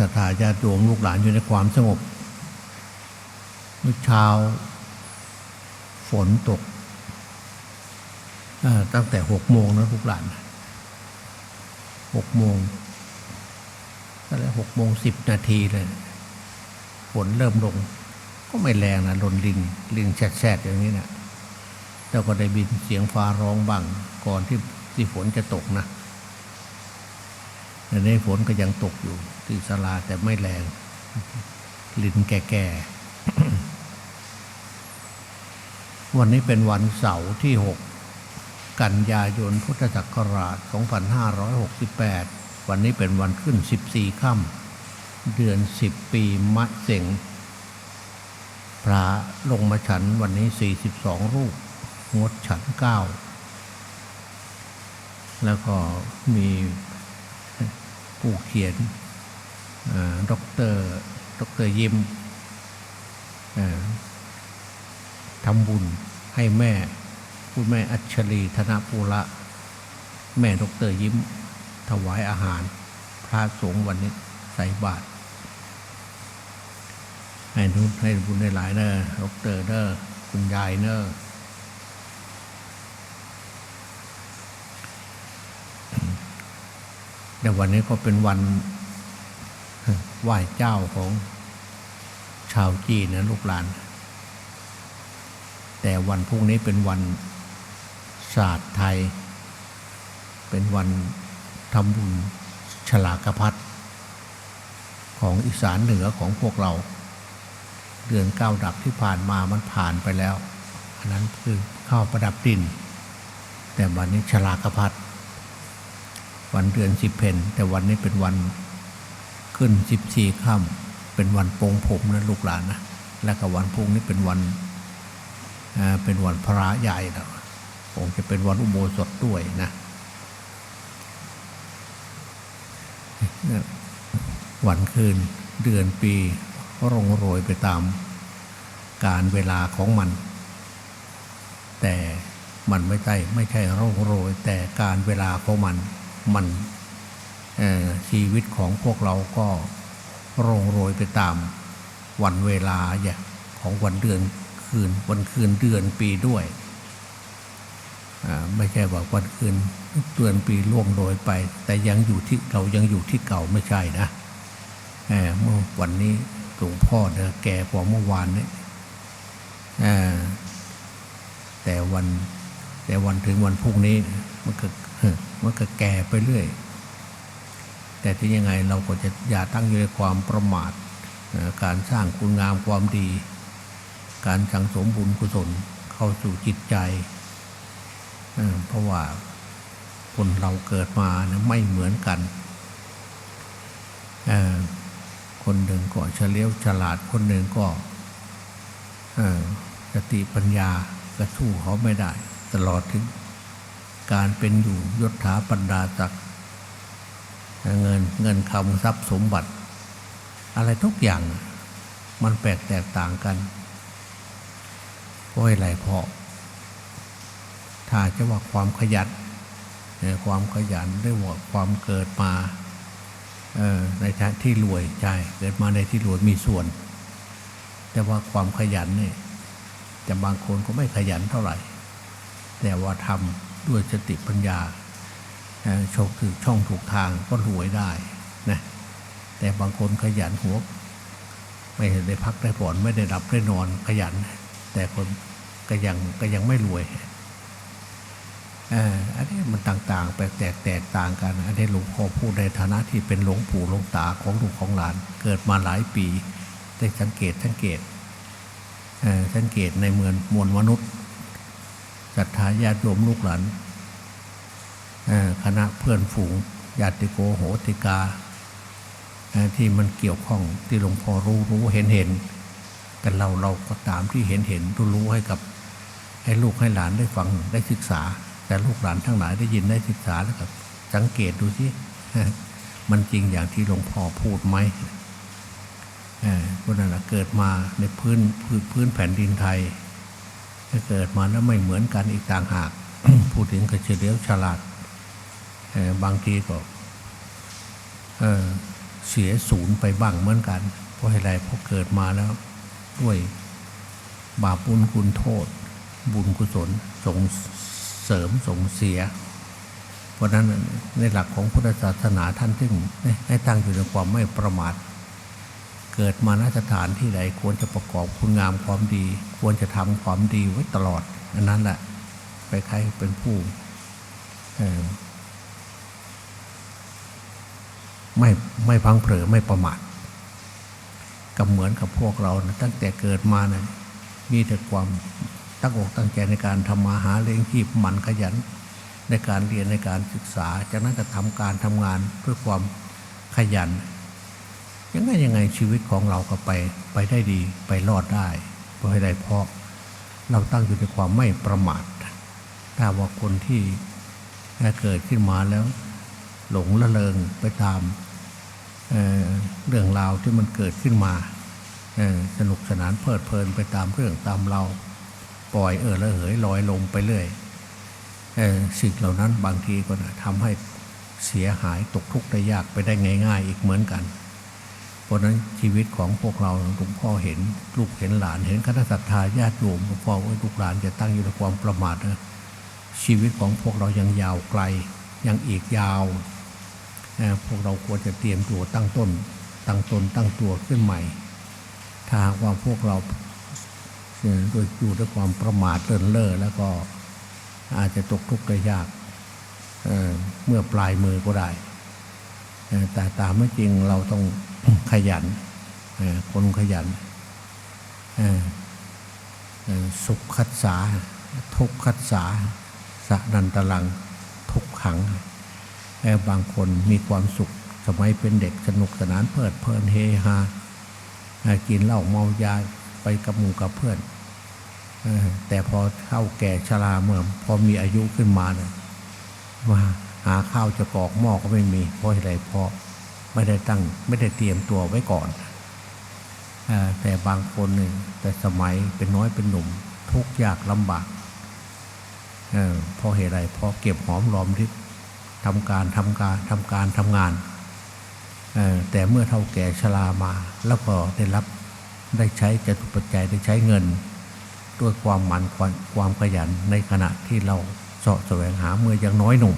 ณะทาญาติโยมลูกหลานอยู่ในความสงบเมื่อเช้า ฝนตกตั้งแต่หกโมงนะลูกหลานหกโมงตั้งแต่หกโมงสิบนาทีเลยฝนเริ่มลง ก็ไม่แรงนะลนลิงลิงแฉดๆอย่างนี้นะแล้วก็ได้บินเสียงฟ้าร้องบ้างก่อนที่ที่ฝนจะตกนะ แต่ในฝนก็ยังตกอยู่ ที่สลาแต่ไม่แรงลินแก่ๆ วันนี้เป็นวันเสาร์ที่ 6 กันยายนพุทธศักราช 2568 วันนี้เป็นวันขึ้น 14 ค่ำเดือน 10 ปีมะเส็งพระลงมาฉันวันนี้ 42 รูป งดฉัน 9 แล้วก็มี ผู้เขียนด็อกเตอร์ด็อกเตอร์ยิมทำบุญให้แม่ผู้แม่อัชรีธนปูระแม่ดอกเตอร์ยิ้ม ถวายอาหาร พระสงฆ์วันนี้ใส่บาตรให้นุนให้บุญได้หลายเนอะดอกเตอร์เนอะคุณยายเนอะ แต่วันนี้ก็เป็นวันไหว้เจ้าของชาวจีนนะลูกหลาน แต่วันพรุ่งนี้เป็นวันศาสตร์ไทย เป็นวันทำบุญฉลากพัดของอีสานเหนือของพวกเรา เดือนเก้าดับที่ผ่านมามันผ่านไปแล้ว อันนั้นคือข้าวประดับดิน แต่วันนี้ฉลากพัด วันเดือนสิบเพนแต่วันนี้เป็นวันขึ้นสิบสี่ค่ำเป็นวันโปงผมนะลูกหลานนะแล้วก็วันพุ่งนี้เป็นวันเป็นวันพระใหญ่นะคงจะเป็นวันอุโบสถด้วยนะวันคืนเดือนปีร่งโรยไปตามการเวลาของมัน แต่มันไม่ใช่ไม่ใช่ร่งโรยแต่การเวลาของมัน มันชีวิตของพวกเราก็ร่งโรยไปตามวันเวลาอย่างของวันเดือนคืนวันคืนเดือนปีด้วยไม่ใช่ว่าวันคืนเดือนปีล่วงโรยไป แต่ยังอยู่ที่เรายังอยู่ที่เก่าไม่ใช่นะเมื่อวันนี้หลวงพ่อเนอะแก่กว่าเมื่อวานเนี่ยแต่วันแต่วันถึงวันพรุ่งนี้มันก็ มันก็แก่ไปเรื่อย แต่ที่ยังไงเราก็จะอย่าตั้งอยู่ในความประมาทการสร้างคุณงามความดี การสังสมบุญกุศลเข้าสู่จิตใจ เพราะว่าคนเราเกิดมาไม่เหมือนกัน คนหนึ่งก็เฉลียวฉลาด คนหนึ่งก็สติปัญญาก็สู้เขาไม่ได้ ตลอดถึง การเป็นอยู่ยศถาบรรดาศักดิ์เงินเงินคำทรัพย์สมบัติ อะไรทุกอย่างมันแปลกแตกต่างกันเพราะอะไรเพราะถ้าจะว่าความขยันความขยันหรือว่าความเกิดมาในท,ที่รวยใช่เกิดมาในที่รวยมีส่วน แต่ว่าความขยันเนี่ยจะบางคนก็ไม่ขยันเท่าไหร่ แต่ว่าทำ ด้วยสติปัญญาโชคถือช่องถูกทางก็รวยได้นะแต่บางคนขยันหัว ไม่ได้พักได้ผ่อนไม่ได้รับได้นอนขยัน แต่คนก็ยังก็ยังไม่รวยอันนี้มันต่างๆ แปลกแตกแตกต่างกัน อันนี้หลวงพ่อพูดในฐานะที่เป็นหลวงปู่หลวงตาของลูกของหลาน เกิดมาหลายปี ได้สังเกตสังเกตสังเกตในเมืองมวลมนุษย์ ศรัทธาญาติโยมลูกหลานคณะเพื่อนฝูงญาติโกโหติกา ที่มันเกี่ยวข้องที่หลวงพ่อรู้รู้เห็นเห็นแต่เราเราก็ตามที่เห็นเห็นรู้รู้ให้กับ ให้ลูกให้หลานได้ฟังได้ศึกษา แต่ลูกหลานทั้งหลายได้ยินได้ศึกษาแล้วครับสังเกตดูสิมันจริงอย่างที่หลวงพ่อพูดไหมคนนั้นนะเกิดมาในพื้นพื้นแผ่นดินไทย เกิดมาแล้วไม่เหมือนกันอีกต่างหาก พูดถึงกระเฉลียวฉลาดเออบางทีก็เออเสียศูนย์ไปบ้างเหมือนกัน เพราะอะไรเพราะเกิดมาแล้ว ด้วยบาปบุญคุณโทษ บุญกุศลส่งเสริมส่งเสีย เพราะฉะนั้นในหลักของพุทธศาสนาท่านจึงให้ตั้งอยู่ในความไม่ประมาท เกิดมาณสถานที่ใดควรจะประกอบคุณงามความดี ควรจะทำความดีไว้ตลอดอันนั้นแหละไปใครเป็นผู้ไม่ไม่พังเผลอไม่ประมาทก็เหมือนกับพวกเรานะตั้งแต่เกิดมานะมีแต่ความตั้งอกตั้งใจในการทำมาหาเลี้ยงชีพหมันขยัน ในการเรียนในการศึกษา จากนั้นก็ทำการทำงานเพื่อความขยัน ยังไงยังไงชีวิตของเราก็ไปไปได้ดีไปรอดได้เพราะอะไรเพราะเราตั้งอยู่ในความไม่ประมาทถ้าว่าคนที่เกิดขึ้นมาแล้ว หลงละเลงไปตามเเรื่องราวที่มันเกิดขึ้นมาสนุกสนานเพลิดเพลินไปตามเรื่องตามเราปล่อยเออละเหยลอยลงไปเรื่อยสิ่งเหล่านั้นบางทีก็ทำให้เสียหายตกทุกข์ได้ยากไปได้ง่าย ๆ อีกเหมือนกัน ราะนั้นชีวิตของพวกเราหลวงพ่อเห็น ลูกเห็นหลานเห็นคณะศรัทธาญาติโยมหลวงพ่อว่าลูกหลานจะตั้งอยู่ในความประมาทนะชีวิตของพวกเรายังยาวไกล ยังอีกยาวพวกเราควรจะเตรียมตัวตั้งต้น ตั้งตนตั้งตัวขึ้นใหม่ ถ้าหากว่าพวกเราโดยอยู่ด้วยความประมาทเลินเล่อแล้วก็อาจจะตกทุกข์ได้ยากเเมื่อปลายมือก็ได้แต่ตามไม่จริงเราต้อง ขยันคนขยันสุขคัดสา ทุกคัดสาสะนันตลังทุกขังเอ่อบางคนมีความสุขสมัยเป็นเด็กสนุกสนานเพลิดเพลินเฮฮากินเหล้าเมายาไปกับหมู่กับเพื่อนแต่พอเข้าแก่ชราเมื่อพอมีอายุขึ้นมาเนี่ยว่าหาข้าวจะกอกหม้อก็ไม่มีเพราะอะไรเพราะ ไม่ได้ตั้งไม่ได้เตรียมตัวไว้ก่อนอแต่บางคนเนี่ยแต่สมัยเป็นน้อยเป็นหนุ่ม ทุกข์ยากลำบากเออพราะเหตุไรเพราะเก็บหอมรอมริบทำการทำการทำการทำงานแต่เมื่อเท่าแก่ชรามา แล้วก็ได้รับได้ใช้จตุปัจจัยได้ใช้เงิน ด้วยความหมันความความขยันในขณะที่เราเสาะแสวงหาเมื่อยังน้อยหนุ่ม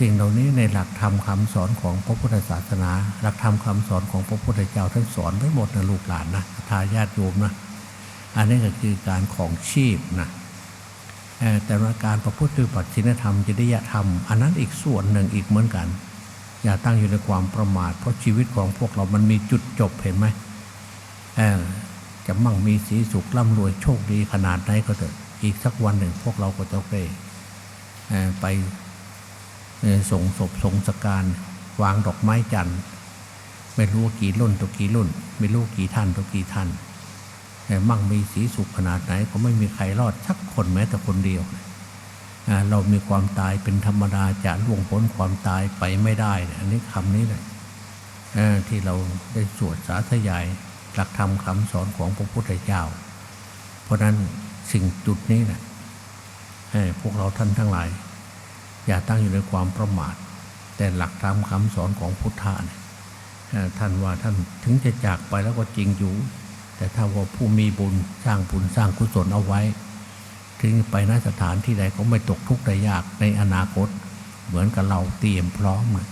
สิ่งเหล่านี้ในหลักธรรมคำสอนของพระพุทธศาสนา หลักธรรมคำสอนของพระพุทธเจ้าท่านสอนไว้หมดนะลูกหลานนะทายาทโยมนะอันนี้ก็คือการของชีพนะแต่ว่าการประพฤติปฏิบัติศีลธรรมจริยธรรม อันนั้นอีกส่วนหนึ่งอีกเหมือนกัน อย่าตั้งอยู่ในความประมาท เพราะชีวิตของพวกเรามันมีจุดจบเห็นไหมจะมั่งมีสีสุขร่ำรวยโชคดีขนาดไหนก็เถอะอีกสักวันหนึ่งพวกเราก็จะไปไป ส่งศพส่งสการวางดอกไม้จันทร์ไม่รู้กี่รุ่นตัวกี่รุ่น ไม่รู้กี่ท่านตัวกี่ท่านแต่มั่งมีสีสุขขนาดไหนก็ไม่มีใครรอดสักคนแม้แต่คนเดียว เรามีความตายเป็นธรรมดาจะล่วงพ้นความตายไปไม่ได้ อันนี้คำนี้เลยที่เราได้สวดสาธยายหลักธรรมคำสอนของพระพุทธเจ้า เพราะนั้นสิ่งจุดนี้นะเอ่อพวกเราท่านทั้งหลาย อย่าตั้งอยู่ในความประมาท แต่หลักธรรมคำสอนของพุทธะเนี่ยท่านว่าท่านถึงจะจากไปแล้วก็จริงอยู่ แต่ถ้าว่าผู้มีบุญสร้างบุญสร้างกุศลเอาไว้ ถึงไปนสถานที่ใดก็ไม่ตกทุกข์ได้ยากในอนาคต เหมือนกับเราเตรียมพร้อมเลย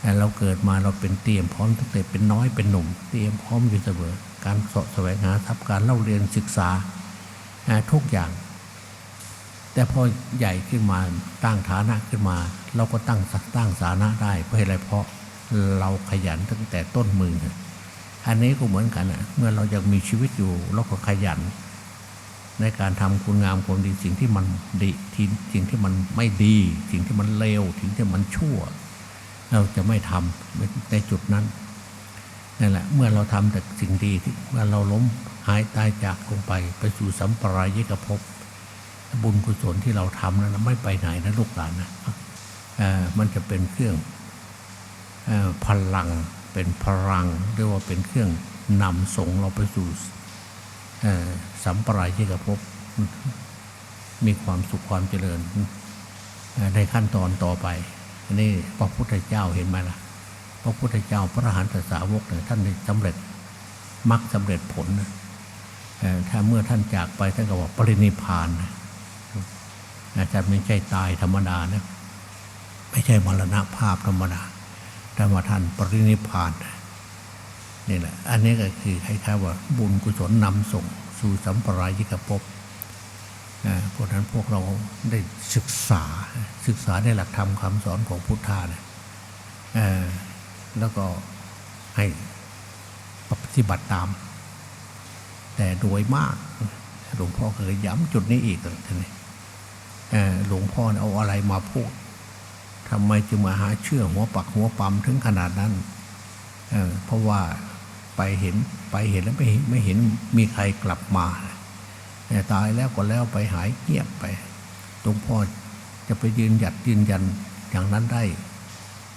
แต่เราเกิดมาเราเป็นเตรียมพร้อมตั้งแต่เป็นน้อยเป็นหนุ่ม เตรียมพร้อมอยู่เสมอการสาะแสวงหาทรัพย์การเล่าเรียนศึกษาทุกอย่าง แต่พอใหญ่ขึ้นมาตั้งฐานะขึ้นมา เราก็ตั้งสักตั้งฐานะได้เพราะอะไรเพราะเราขยันตั้งแต่ต้นมือ อันนี้ก็เหมือนกันนะเมื่อเรายังมีชีวิตอยู่เราก็ขยัน ในการทำคุณงามความดีสิ่งที่มันดีที่สิ่งที่มันไม่ดี สิ่งที่มันเลวสิ่งที่มันชั่ว เราจะไม่ทำในจุดนั้นนั่นแหละเมื่อเราทำแต่สิ่งดีที่เมื่อเราล้มหายตายจากลงไปไปสู่สัมปรายกภพ บุญกุศลที่เราทำนั้นไม่ไปไหนนะลูกหลานนะมันจะเป็นเครื่องอพลังเป็นพลังเรียกว่าเป็นเครื่องนำส่งเราไปสู่สัมปรายที่กภพมีความสุขความเจริญในขั้นตอนต่อไปนนี้พระพุทธเจ้าเห็นไหมล่ะ พระพุทธเจ้าพระอรหันตสาวกเนี่ยท่านได้สำเร็จมรรคสำเร็จผลนะถ้าเมื่อท่านจากไปท่านก็บอกปรินิพพานนะ อาจารย์ไม่ใช่ตายธรรมดานะไม่ใช่มรณภาพธรรมดาแต่ว่าท่านปรินิพานนี่แหละอันนี้ก็คือคล้ายๆว่าบุญกุศลนำส่ง สู่สัมปรายิกภพนะเพราะฉะนั้นพวกเราได้ศึกษาศึกษาในหลักธรรมคำสอนของพุทธานะแล้วก็ให้ปฏิบัติตาม แต่โดยมากหลวงพ่อเคยย้ำจุดนี้อีกเลยท่านนี่เอ่อ หลวงพ่อเอาอะไรมาพูดทำไมจึงมาหาเชื่อหัวปักหัวปั๊มถึงขนาดนั้นเเพราะว่าไปเห็นไปเห็นแล้วไม่เห็นไม่เห็นมีใครกลับมาแต่ตายแล้วก็แล้วไปหายเงียบไปหลวงพ่อจะไปยืนหยัดยืนยันอย่างนั้นได้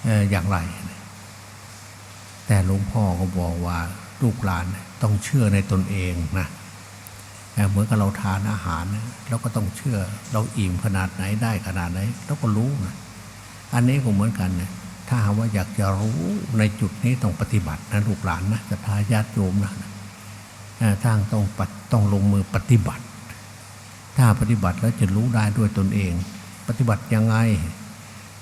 เอ่ออย่างไร แต่หลวงพ่อก็บอกว่าลูกหลานต้องเชื่อในตนเองนะ เหมือนกับเราทานอาหารนะเราก็ต้องเชื่อเราอิ่มขนาดไหนได้ขนาดไหนเราก็รู้นะอันนี้ก็เหมือนกันนะถ้าหากว่าอยากจะรู้ในจุดนี้ต้องปฏิบัตินะลูกหลานนะจะทายาติโยมนะเอ่อทางต้องปฏิต้องลงมือปฏิบัติ ถ้าปฏิบัติแล้วจะรู้ได้ด้วยตนเอง ปฏิบัติยังไง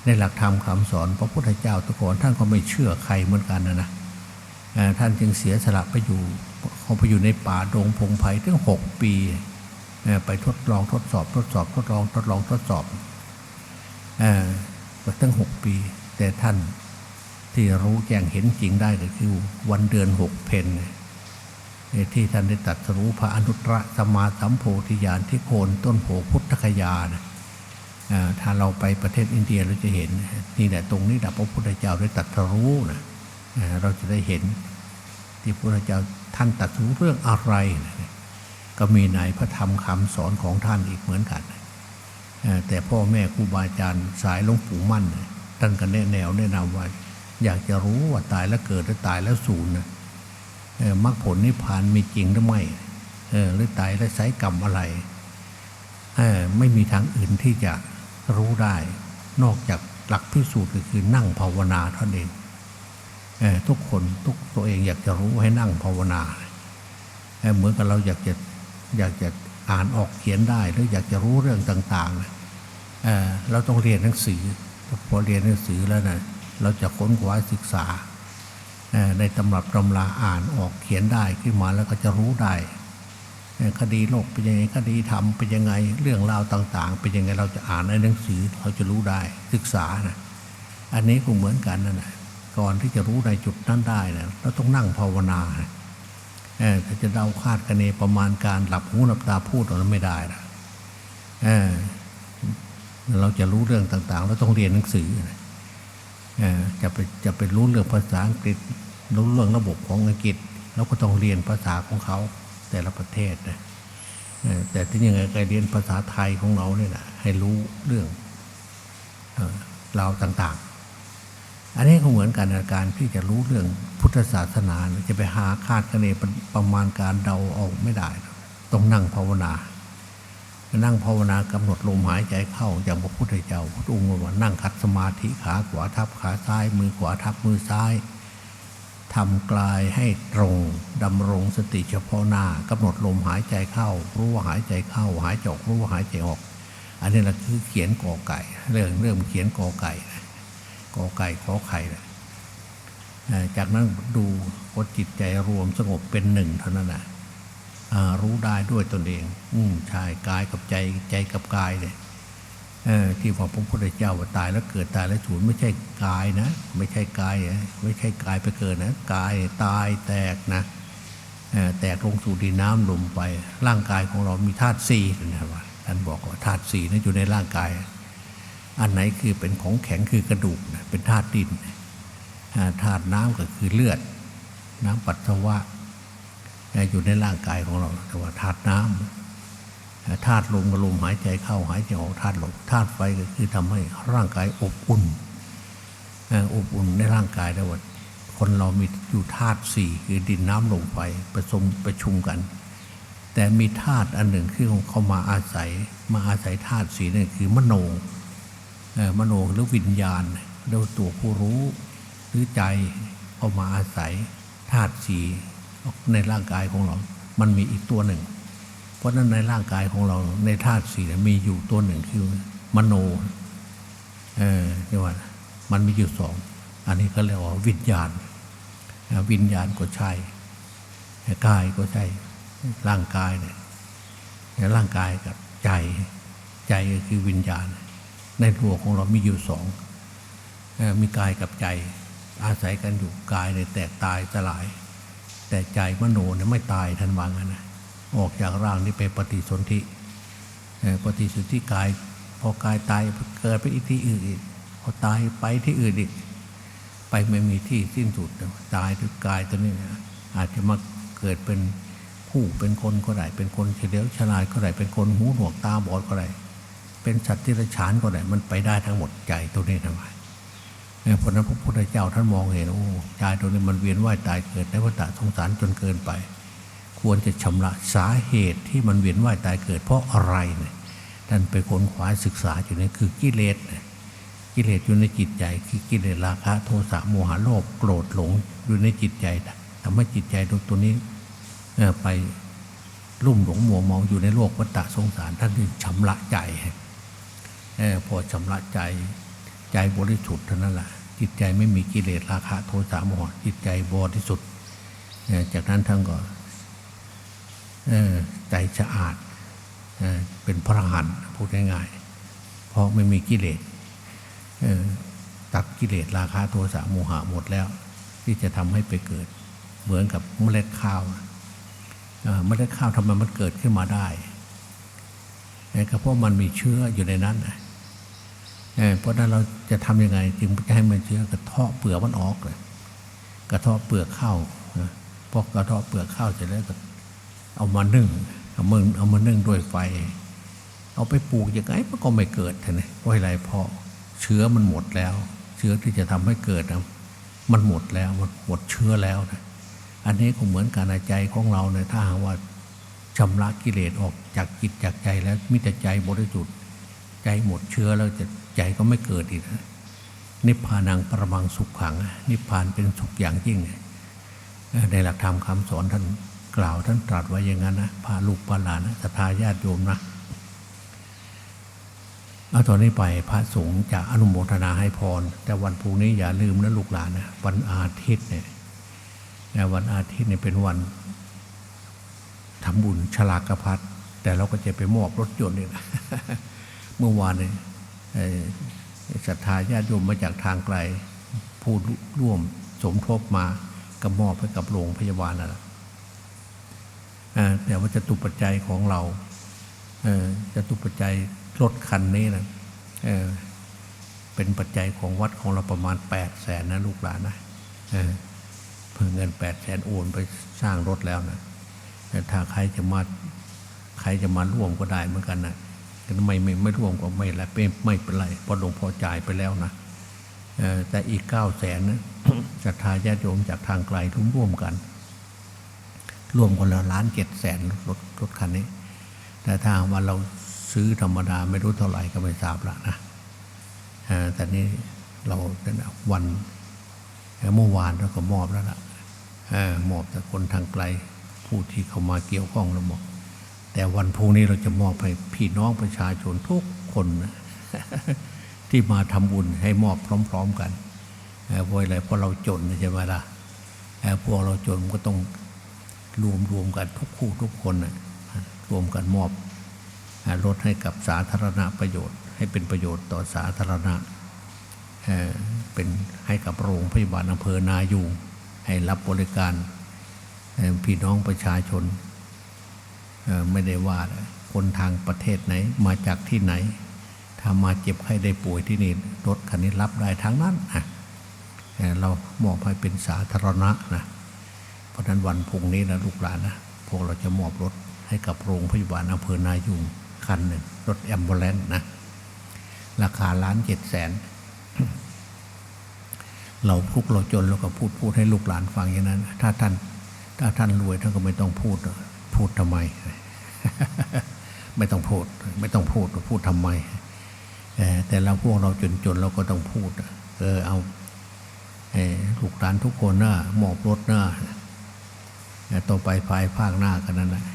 ในหลักธรรมคำสอนพระพุทธเจ้าทุกคนท่านก็ไม่เชื่อใครเหมือนกันนะนะท่านจึงเสียสละไปอยู่ เขาไปอยู่ในป่าดงพงไผ่ถึงหกปีไปทดลองทดสอบทดสอบทดลองทดลองทดสอบอตั้งหกปี แต่ท่านที่รู้แจ้งเห็นจริงได้ก็คือวันเดือนหกเพนที่ท่านได้ตัดสรู้พระอนุตตรสมมาสัมโพธิญาณที่โคนต้นโพพุทธคยานะถ้าเราไปประเทศอินเดียเราจะเห็นนี่แหละตรงนี้แหละพระพุทธเจ้าได้ตัดสรู้นะเราจะได้เห็นที่พระพุทธเจ้า ท่านตัดสู้เรื่องอะไร ก็มีในพระธรรมคำสอนของท่านอีกเหมือนกัน แต่พ่อแม่ครูบาอาจารย์สายหลวงปู่มั่นท่านก็แนะแนวแนะนำว่า อยากจะรู้ว่าตายแล้วเกิดแล้วตายแล้วสูญนะมรรคผลนิพพานมีจริงหรือไม่หรือตายแล้วใช้กรรมอะไร ไม่มีทางอื่นที่จะรู้ได้ นอกจากหลักพิสูจน์ก็คือนั่งภาวนาเท่านั้นเอง ทุกคนทุกตัวเองอยากจะรู้ให้นั่งภาวนาเหมือนกับเราอยากจะอยากจะอ่านออกเขียนได้หรืออยากจะรู้เรื่องต่างๆเเราต้องเรียนหนังสือพอเรียนหนังสือแล้วนะเราจะค้นคว้าศึกษาในตำรับตำราอ่านออกเขียนได้ขึ้นมาแล้วก็จะรู้ได้คดีโลกเป็นยังไงคดีธรรมเป็นยังไงเรื่องราวต่าง ๆ เป็นยังไงเราจะอ่านในหนังสือเราจะรู้ได้ศึกษานะอันนี้ก็เหมือนกันนั่นแหละ ก่อนที่จะรู้ในจุดนั้นได้นะเราต้องนั่งภาวนาเอ่อถ้าจะเดาคาดคะเนประมาณการหลับหูหลับตาพูดเราไม่ได้นะเอ่อเราจะรู้เรื่องต่างๆเราต้องเรียนหนังสือเอ่อจะไปจะไปรู้เรื่องภาษาอังกฤษรู้เรื่องระบบของอังกฤษเราก็ต้องเรียนภาษาของเขาแต่ละประเทศนะเอ่อแต่ที่ยังไงก็เรียนภาษาไทยของเราเนี่ยนะให้รู้เรื่องเราวต่างๆ อันนี้ก็เหมือนกันนการที่จะรู้เรื่องพุทธศาสนาจะไปหาคาดคะเนประประมาณการเดาเอาไม่ได้ ต้องนั่งภาวนานั่งภาวนากำหนดลมหายใจเข้าอย่างพระพุทธเจ้าพระองค์ว่านั่งคัดสมาธิขาขวาทับขาซ้าย มือขวาทับมือซ้ายทำกลายให้ตรงดำรงสติเฉพาะหน้ากำหนดลมหายใจเข้า รู้ว่าหายใจเข้า หายใจออกรู้ว่าหายใจออก อันนี้แหละคือเขียนกอไก่ เรื่องเริ่มเขียนกอไก่นะ กอไก่ขอไข่เอ่อจากนั้นดูว่าจิตใจรวมสงบเป็นหนึ่งเท่านั้นนะรู้ได้ด้วยตนเอง อืมใช่กายกับใจใจกับกายเนี่ยที่พอพระพุทธเจ้าว่าตายแล้วเกิดตายแล้วสูญไม่ใช่กายนะ ไม่ใช่กายไม่ใช่กายไปเกิดนะกายตายแตกนะแตกลงสู่ดินน้ำลมไป ร่างกายของเรามีธาตุสี่นะว่าท่านบอกว่าธาตุสี่นั้นอยู่ในร่างกาย อันไหนคือเป็นของแข็งคือกระดูกเป็นธาตุดินธาตุน้ำก็คือเลือด น้ำปัสสาวะอยู่ในร่างกายของเราแต่ว่าธาตุน้ำธาตุลมกับลมหายใจเข้าหายใจออกธาตุลมธาตุไฟก็คือทำให้ร่างกายอบอุ่นอบอุ่นในร่างกายได้ว่าคนเรามีอยู่ธาตุสี่คือดินน้ำลมไฟผสมประชุมกัน แต่มีธาตุอันหนึ่งที่เขามาอาศัยมาอาศัยธาตุสีนั่นคือมโน มโนหรือวิญญาณเรียกว่าตัวผู้รู้หรือใจเอามาอาศัยธาตุสีในร่างกายของเรา มันมีอีกตัวหนึ่ง เพราะฉะนั้นในร่างกายของเราในธาตุสี่มีอยู่ตัวหนึ่งคือมโนเออเรียกว่ามันมีอยู่สอง อันนี้ก็เรียกว่าวิญญาณ วิญญาณก็ใช่กายก็ใช่ร่างกายเนี่ยร่างกายกับใจ ใจก็คือวิญญาณ ในตัวของเรามีอยู่สองมีกายกับใจ อาศัยกันอยู่กายเนี่ยแตกตายสลาย แต่ใจมโนเนี่ยไม่ตายทันวางนนะออกจากร่างนี้ไปปฏิสนธิปฏิสนธิกาย พอกายตายเกิดไปอีกที่อื่นอีกพอตายไปที่อื่นอีก ไปไม่มีที่สิ้นสุดตายถึงกายตัวนี้นะอาจจะมาเกิดเป็นผู้เป็นคนก็ได้เป็นคนเฉลียวฉลาดก็ได้เป็นคนหูหนวกตาบอดก็ได้ เป็นสัตว์ที่ระฉานก็ได้มันไปได้ทั้งหมดใจตัวนี้ทำไมเพราะนั้นพระพุทธเจ้าท่านมองเห็นโอ้ใจตัวนี้มันเวียนว่ายตายเกิดในวัฏสงสารจนเกินไป ควรจะชำระสาเหตุที่มันเวียนว่ายตายเกิด เพราะอะไรเนี่ยท่านไปค้นคว้าศึกษาอยู่นี่คือกิเลสกิเลสอยู่ในจิตใจคือกิเลสราคะโทสะโมหะโลภโกรธหลงอยู่ในจิตใจทำให้จิตใจตัวนี้ไปลุ่มหลงมัวเมองอยู่ในโลกวัฏสงสารท่านถึงชำระใจ ออพอชำระใจใจบริสุทธิ์เท่านั้นแหละจิตใจไม่มีกิเลสราคะโทสะโมหะจิตใจบริสุทธิ์จากนั้นท่านก็ใจสะอาดเอเป็นพระหันพูดง่ายๆ เพราะไม่มีกิเลสตัดกิเลสราคะโทสะโมหะหมดแล้ว ที่จะทำให้ไปเกิด เหมือนกับเมล็ดข้าวเมล็ดข้าวทำไมมันเกิดขึ้นมาได้เออก็เพราะมันมีเชื้ออยู่ในนั้นนะ เพราะนั้นเราจะทำยังไง จึงจะให้มันเชื้อกระเทาะเปลือกมันออกเลยกระเทาะเปลือกข้าวพอกระเทาะเปลือกข้าวเสร็จแล้วก็เอามานึ่งเอามึงเอามานึ่งด้วยไฟ เอาไปปลูกยังไงมันก็ไม่เกิดท่านนี่เพราะอะไรเพราะเชื้อมันหมดแล้ว เชื้อที่จะทำให้เกิดนะมันหมดแล้วมันหมดเชื้อแล้วนะอันนี้ก็เหมือนการใจของเราเนี่ยถ้าหากว่าชำระกิเลสออกจากจิตจากใจแล้วมิแต่ใจบริสุทธิ์ใจหมดเชื้อแล้วจะ ใจก็ไม่เกิดอีกนะนิพพานังประมังสุขขัง นิพพานเป็นสุขอย่างยิ่งในหลักธรรมคำสอนท่านกล่าวท่านตรัสไว้อย่างนั้นนะพาลูกพาหลานนะศรัทธาญาติโยมนะเอาตอนนี้ไปพระสงฆ์จะอนุโมทนาให้พร แต่วันพรุ่งนี้อย่าลืมนะลูกหลานนะวันอาทิตย์เนี่ยวันอาทิตย์เนี่ยเป็นวันทำบุญฉลากพัดแต่เราก็จะไปมอบรถยนต์นี่นะเมื่อวานเนี่ย ศรัทธาญาติโยมมาจากทางไกล ผู้ร่วมสมทบมาก็มอบให้กับโรงพยาบาลนั่นแหละแต่ว่าจะตุปัจจัยของเราจะตุปัจจัยรถคันนี้นะเเป็นปัจจัยของวัดของเราประมาณแปดแสนนะลูกหลานนะเอเพิ่งเงินแปดแสนโอนไปสร้างรถแล้วนะแต่ถ้าใครจะมาใครจะมาร่วมก็ได้เหมือนกันนะ ไม่ไม่ไม่ร่วมก็ไม่ละเป็นไม่เป็นไรเพราะหลวงพ่อจ่ายไปแล้วนะแต่อีกเก้าแสนนะศรัทธาญาติโยมจากทางไกลทุ่มร่วมกัน รวมกันแล้วล้านเจ็ดแสนรถรถคันนี้ แต่ถ้าว่าเราซื้อธรรมดาไม่รู้เท่าไหร่ก็ไม่ทราบละนะแต่นี้เราเนวันเมื่อวานเราก็มอบแล้วล่ะเอ่อมอบแต่คนทางไกลผู้ที่เข้ามาเกี่ยวข้องเราบอก แต่วันพรุ่งนี้เราจะมอบให้พี่น้องประชาชนทุกคนนะที่มาทำบุญให้มอบพร้อม ๆกันเอ่อเพราะอะไรเพราะเราจนใช่ไหมล่ะเอ่อพวกเราจนก็ต้องรวมรวมกันทุกคู่ทุกคนนะรวมกันมอบรถให้กับสาธารณประโยชน์ ให้เป็นประโยชน์ต่อสาธารณะเอ่อเป็นให้กับโรงพยาบาลอำเภอนายูงให้รับบริการเอ่อพี่น้องประชาชน ไม่ได้ว่าคนทางประเทศไหนมาจากที่ไหน ถ้ามาเจ็บไข้ได้ป่วยที่นี่รถคันนี้รับได้ทั้งนั้นนะเอ่อเรามอบให้เป็นสาธารณะนะเพราะนั้นวันพุ่งนี้นะลูกหลานนะพวกเราจะมอบรถให้กับโรงพยาบาลอำเภอนายุงคันหนึ่งรถแอมบูเลนต์นะราคาล้านเจ็ดแสนเราทุกเราจนเราก็พูดพูดให้ลูกหลานฟังอย่างนั้น ถ้าท่านถ้าท่านรวยท่านก็ไม่ต้องพูดหรอก พูดทำไม ไม่ต้องพูด ไม่ต้องพูดพูดทำไมแต่เราพวกเราจนๆเราก็ต้องพูด เออเอาลูกหลานทุกคนนะหมอบรถนะต่อไปภายภาคหน้ากันนั่นแหละ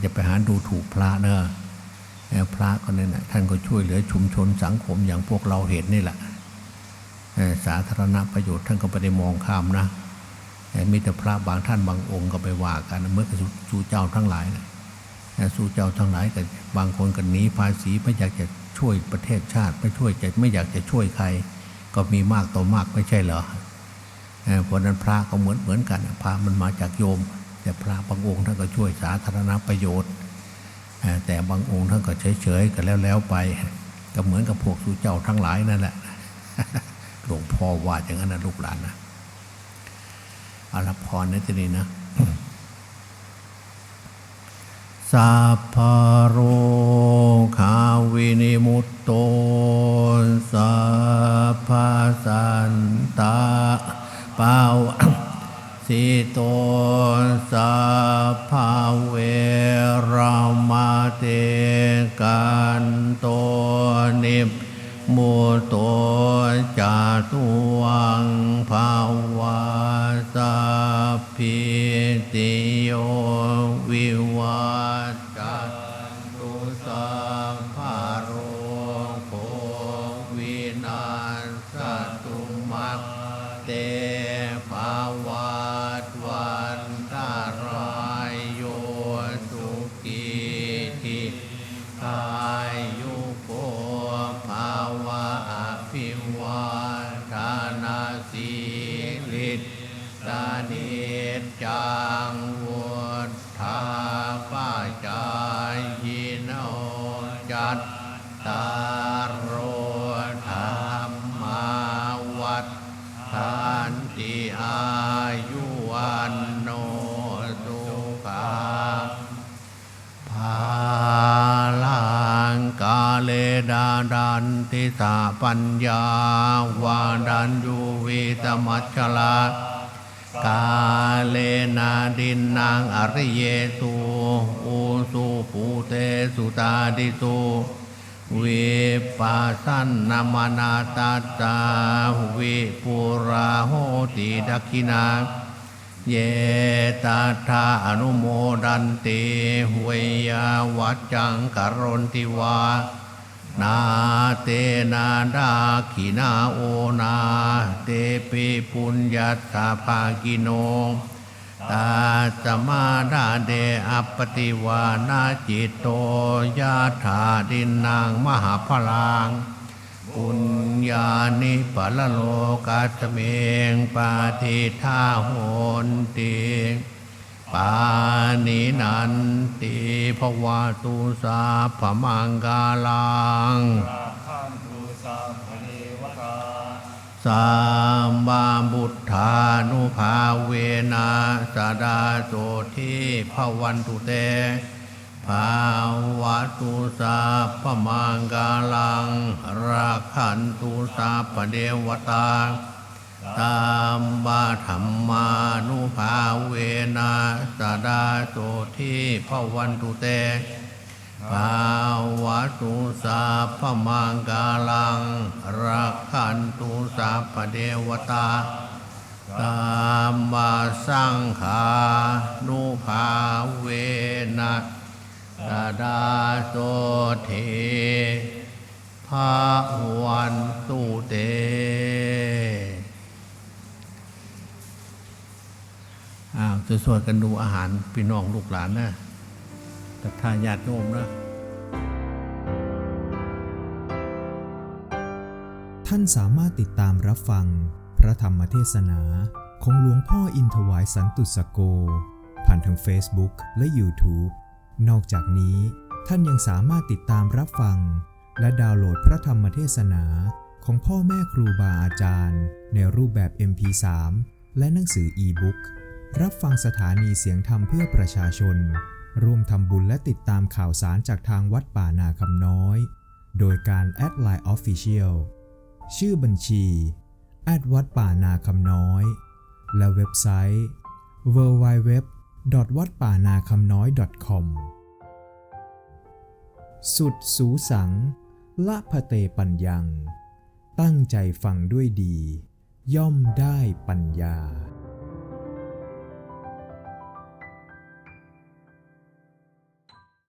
อย่าไปหาดูถูกพระเนอะพระก็นั่นแหละท่านก็ช่วยเหลือชุมชนสังคมอย่างพวกเราเห็นนี่แหละสาธารณประโยชน์ท่านก็ไม่ได้มองข้ามนะ มีแต่พระบางท่านบางองค์ก็ไปว่ากันเมื่อกสู่เจ้าทั้งหลายนะสู่เจ้าทั้งหลายก็บางคนก็หนีภาษีไม่อยากจะช่วยประเทศชาติไม่ช่วยจะไม่อยากจะช่วยใคร ก็มีมากต่อมากไม่ใช่เหรอเพราะนั้นพระก็เหมือนเหมือนกันพระมันมาจากโยม แต่พระบางองค์ท่านก็ช่วยสาธารณประโยชน์แต่บางองค์ท่านก็เฉยๆกันแล้วแล้วไป ก็เหมือนกับพวกสู่เจ้าทั้งหลายนั่นแหละหลวงพ่อว่าอย่างนั้นนะลูกหลานนะ อารับพรในที่นี้นะสัพพะโรคาวินิมุตโตสัพพะสันตาปาวสิโตสัพพะเวรามาเตกันโตนิมุตโตจาตุวังภาว จัตตารโรธรรมาวัฏทานติอายุวันโนสุขังภาลังกาเลดาดันติสาปัญญาวาดันยูวิตมัชฌลากาเลนาดินนางอริเยตุ สุปูเตสุตาดิตุวิปัสสนนามนาตาตาวิปุราโหติดักขินา เยตาทาอนุโมดันติเวยาวัจจังกรณติวา นาเตนาดาขินาโอนา เตปิปุญญาตาภากิโน ตาสมาดาเดอัปปติวานาจิตโตยาถาดินนางมหาพลังปุญญานิปัลโลกัสเมงปาทิทาโหนติปานินันติภวาตุสาพมังกาลัง สัมมาบุทธานุภาเวนะสดาโสทิภวันตุเตภาวะตุสัพมังกาลัง ราคันตุสัพพเดวตา ตามบาธรรมานุภาเวนะสดาโสทิภวันตุเต ภาวะตุสัพมังกาลังรักขันตุสัพเดวตาตามมาสังขานุภาเวนะสดาโสเทภาวันตุเต อ้าวจะสวดกันดูอาหารพี่น้องลูกหลานนะ แต่ถ้าญาติโยมนะท่านสามารถติดตามรับฟัง พระธรรมเทศนาของหลวงพ่ออินทวายสันตุสโก ผ่านทาง Facebook และ YouTube นอกจากนี้ท่านยังสามารถติดตามรับฟัง และดาวน์โหลดพระธรรมเทศนาของพ่อแม่ครูบาอาจารย์ ในรูปแบบ MP3 และหนังสืออีบุ๊กรับฟังสถานีเสียงธรรมเพื่อประชาชน ร่วมทำบุญและติดตามข่าวสารจากทางวัดป่านาคำน้อย โดยการแอดไลน์ Official ชื่อบัญชีแอดวัดป่านาคำน้อย และเว็บไซต์ www. วัดป่านาคำน้อย .com สุดสูสัง ละพะเตปัญญัง ตั้งใจฟังด้วยดี ย่อมได้ปัญญา